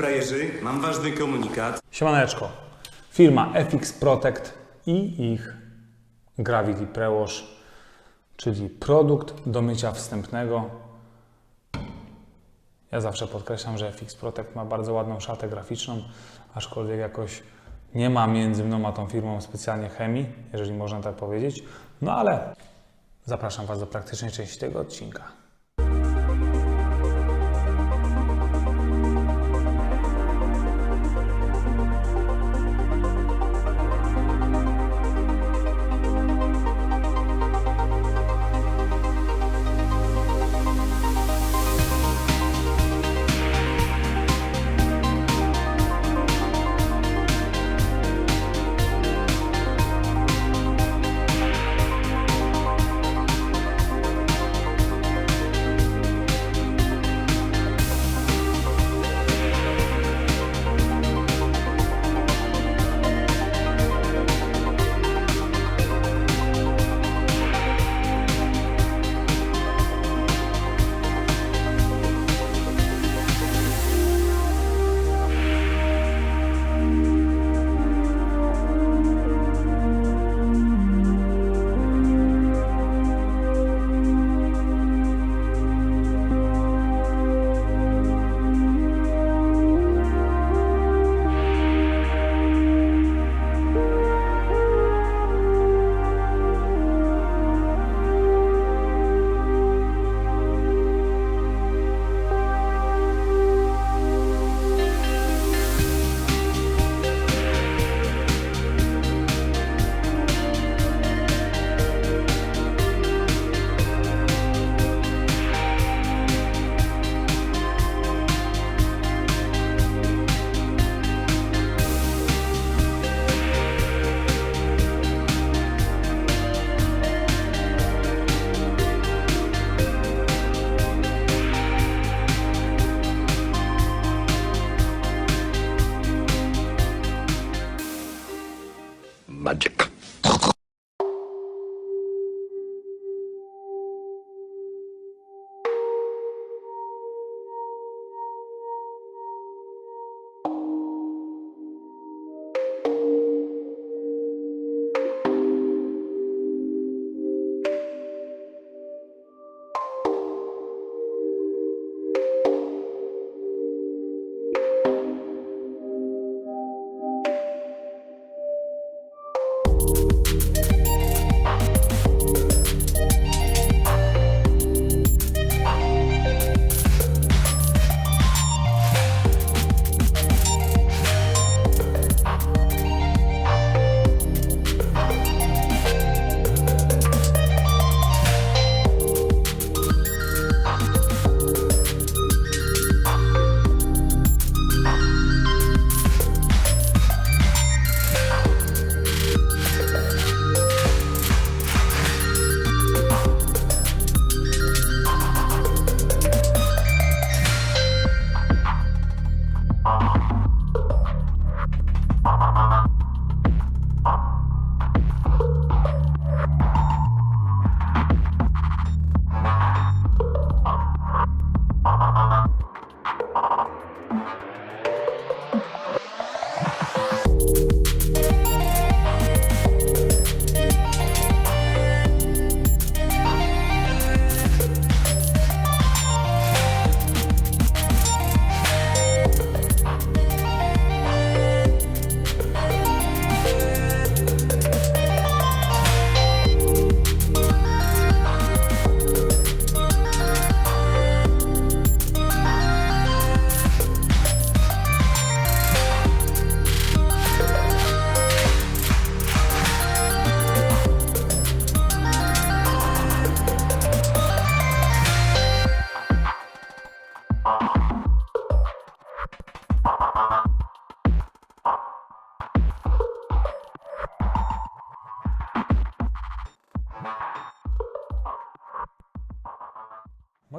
zajrzyj, mam ważny komunikat. Siemaneczko. Firma FX Protect i ich Gravity Prewash, czyli produkt do mycia wstępnego. Ja zawsze podkreślam, że FX Protect ma bardzo ładną szatę graficzną, aczkolwiek jakoś nie ma między mną a tą firmą specjalnie chemii, jeżeli można tak powiedzieć. No ale zapraszam Was do praktycznej części tego odcinka.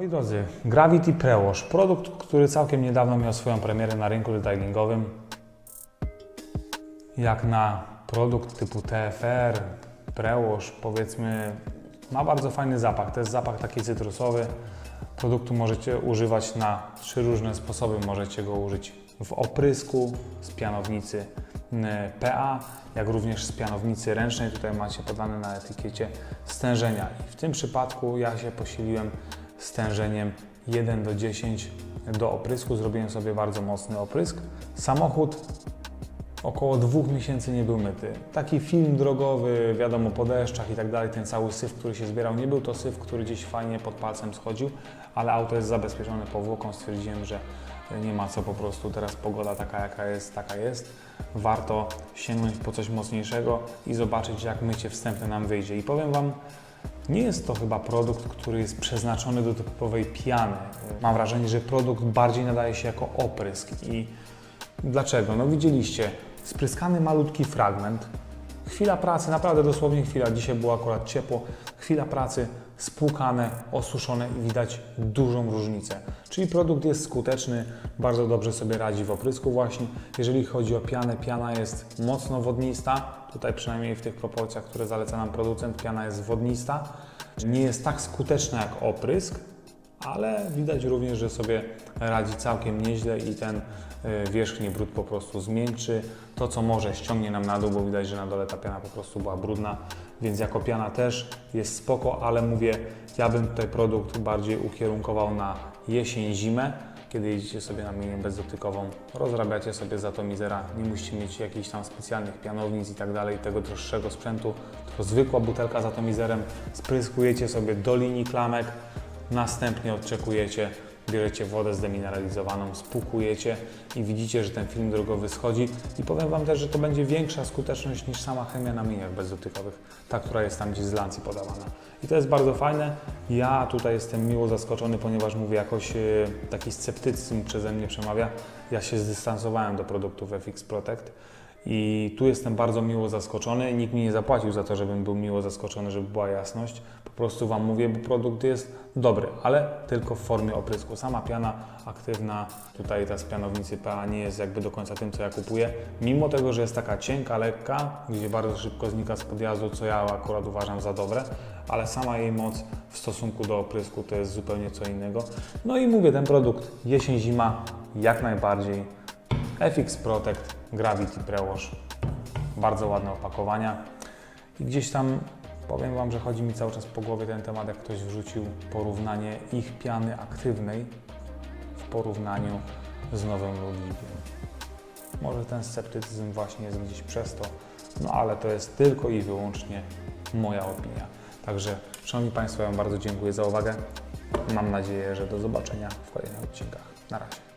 Moi drodzy, Gravity Prewash, produkt, który całkiem niedawno miał swoją premierę na rynku detailingowym. Jak na produkt typu TFR, Prewash, powiedzmy, ma bardzo fajny zapach. To jest zapach taki cytrusowy. Produktu możecie używać na trzy różne sposoby. Możecie go użyć w oprysku z pianownicy e, PA, jak również z pianownicy ręcznej. Tutaj macie podane na etykiecie stężenia. I w tym przypadku ja się posiliłem stężeniem 1 do 10 do oprysku. Zrobiłem sobie bardzo mocny oprysk. Samochód około dwóch miesięcy nie był myty. Taki film drogowy, wiadomo, po deszczach i tak dalej, ten cały syf, który się zbierał, nie był to syf, który gdzieś fajnie pod palcem schodził, ale auto jest zabezpieczone powłoką. Stwierdziłem, że nie ma co po prostu, teraz pogoda taka jaka jest, taka jest. Warto sięgnąć po coś mocniejszego i zobaczyć, jak mycie wstępne nam wyjdzie. I powiem Wam, nie jest to chyba produkt, który jest przeznaczony do typowej piany. Mam wrażenie, że produkt bardziej nadaje się jako oprysk i Dlaczego? No widzieliście, spryskany malutki fragment, chwila pracy, naprawdę dosłownie chwila, dzisiaj było akurat ciepło, chwila pracy, spłukane, osuszone i widać dużą różnicę. Czyli produkt jest skuteczny, bardzo dobrze sobie radzi w oprysku właśnie. Jeżeli chodzi o pianę, piana jest mocno wodnista, tutaj przynajmniej w tych proporcjach, które zaleca nam producent, piana jest wodnista. Nie jest tak skuteczna jak oprysk, ale widać również, że sobie radzi całkiem nieźle i ten y, wierzchni brud po prostu zmiękczy. To, co może, ściągnie nam na dół, bo widać, że na dole ta piana po prostu była brudna, więc jako piana też jest spoko, ale mówię, ja bym tutaj produkt bardziej ukierunkował na jesień, zimę, kiedy jedziecie sobie na minię bezdotykową, rozrabiacie sobie za to mizera, nie musicie mieć jakichś tam specjalnych pianownic i tak dalej, tego droższego sprzętu, tylko zwykła butelka za to mizerem, spryskujecie sobie do linii klamek, Następnie odczekujecie, bierzecie wodę zdemineralizowaną, spłukujecie i widzicie, że ten film drogowy schodzi. I powiem Wam też, że to będzie większa skuteczność niż sama chemia na miniach bezdotykowych, ta, która jest tam gdzieś z lancji podawana. I to jest bardzo fajne. Ja tutaj jestem miło zaskoczony, ponieważ mówię, jakoś e, taki sceptycyzm przeze mnie przemawia. Ja się zdystansowałem do produktów FX Protect. I tu jestem bardzo miło zaskoczony. Nikt mi nie zapłacił za to, żebym był miło zaskoczony, żeby była jasność. Po prostu Wam mówię, bo produkt jest dobry, ale tylko w formie oprysku. Sama piana aktywna, tutaj ta z pianownicy PA nie jest jakby do końca tym, co ja kupuję. Mimo tego, że jest taka cienka, lekka, gdzie bardzo szybko znika z podjazdu, co ja akurat uważam za dobre, ale sama jej moc w stosunku do oprysku to jest zupełnie co innego. No i mówię, ten produkt jesień-zima jak najbardziej FX Protect Gravity Prewash. Bardzo ładne opakowania. I gdzieś tam powiem Wam, że chodzi mi cały czas po głowie ten temat, jak ktoś wrzucił porównanie ich piany aktywnej w porównaniu z nowym Ludwikiem. Może ten sceptycyzm właśnie jest gdzieś przez to, no ale to jest tylko i wyłącznie moja opinia. Także, Szanowni Państwo, ja Wam bardzo dziękuję za uwagę. Mam nadzieję, że do zobaczenia w kolejnych odcinkach. Na razie.